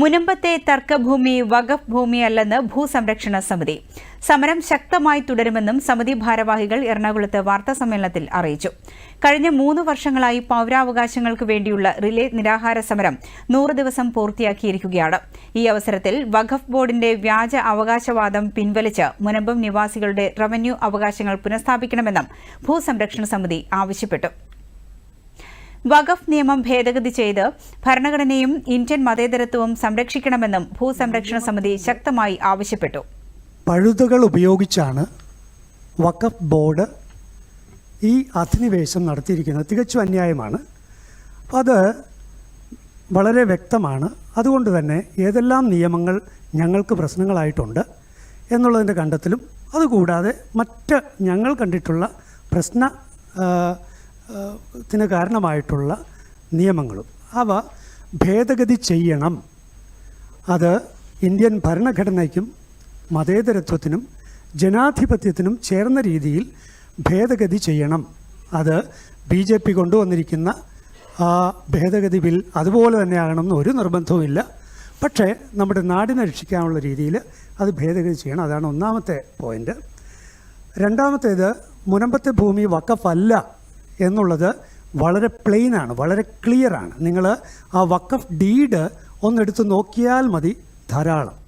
മുനമ്പത്തെ തർക്കഭൂമി വഖഫ് ഭൂമിയല്ലെന്ന് ഭൂസംരക്ഷണ സമിതി. സമരം ശക്തമായി തുടരുമെന്നും സമിതി ഭാരവാഹികൾ എറണാകുളത്ത് വാർത്താസമ്മേളനത്തിൽ അറിയിച്ചു. കഴിഞ്ഞ മൂന്ന് വർഷങ്ങളായി പൌരാവകാശങ്ങൾക്ക് വേണ്ടിയുള്ള റിലേ നിരാഹാര സമരം നൂറ് ദിവസം പൂർത്തിയാക്കിയിരിക്കുകയാണ്. ഈ അവസരത്തിൽ വഖഫ് ബോർഡിന്റെ വ്യാജ അവകാശവാദം പിൻവലിച്ച് മുനമ്പം നിവാസികളുടെ റവന്യൂ അവകാശങ്ങൾ പുനഃസ്ഥാപിക്കണമെന്നും ഭൂസംരക്ഷണ സമിതി ആവശ്യപ്പെട്ടു. വഖഫ് നിയമം ഭേദഗതി ചെയ്ത് ഭരണഘടനയും ഇന്ത്യൻ മതേതരത്വവും സംരക്ഷിക്കണമെന്നും ഭൂസംരക്ഷണ സമിതി ശക്തമായി ആവശ്യപ്പെട്ടു. പഴുതുകൾ ഉപയോഗിച്ചാണ് വഖഫ് ബോർഡ് ഈ അധിനിവേശം നടത്തിയിരിക്കുന്നത്. തികച്ചും അന്യായമാണ്. അത് വളരെ വ്യക്തമാണ്. അതുകൊണ്ട് തന്നെ ഏതെല്ലാം നിയമങ്ങൾ ഞങ്ങൾക്ക് പ്രശ്നങ്ങളായിട്ടുണ്ട് എന്നുള്ളതിന്റെ കണ്ടെത്തലും അതുകൂടാതെ മറ്റ് ഞങ്ങൾ കണ്ടിട്ടുള്ള പ്രശ്ന ത്തിന് കാരണമായിട്ടുള്ള നിയമങ്ങളും. അവ ഭേദഗതി ചെയ്യണം. അത് ഇന്ത്യൻ ഭരണഘടനയ്ക്കും മതേതരത്വത്തിനും ജനാധിപത്യത്തിനും ചേർന്ന രീതിയിൽ ഭേദഗതി ചെയ്യണം. അത് ബി ജെ പി കൊണ്ടുവന്നിരിക്കുന്ന ഭേദഗതി ബിൽ അതുപോലെ തന്നെ ആകണമെന്ന് ഒരു നിർബന്ധവുമില്ല. പക്ഷേ നമ്മുടെ നാടിനെ രക്ഷിക്കാനുള്ള രീതിയിൽ അത് ഭേദഗതി ചെയ്യണം. അതാണ് ഒന്നാമത്തെ പോയിന്റ് രണ്ടാമത്തേത് മുനമ്പത്തെ ഭൂമി വക്കഫല്ല എന്നുള്ളത് വളരെ പ്ലെയിനാണ് വളരെ ക്ലിയറാണ് നിങ്ങൾ ആ വക്കഫ് ഡീഡ് ഒന്നെടുത്ത് നോക്കിയാൽ മതി ധാരാളം.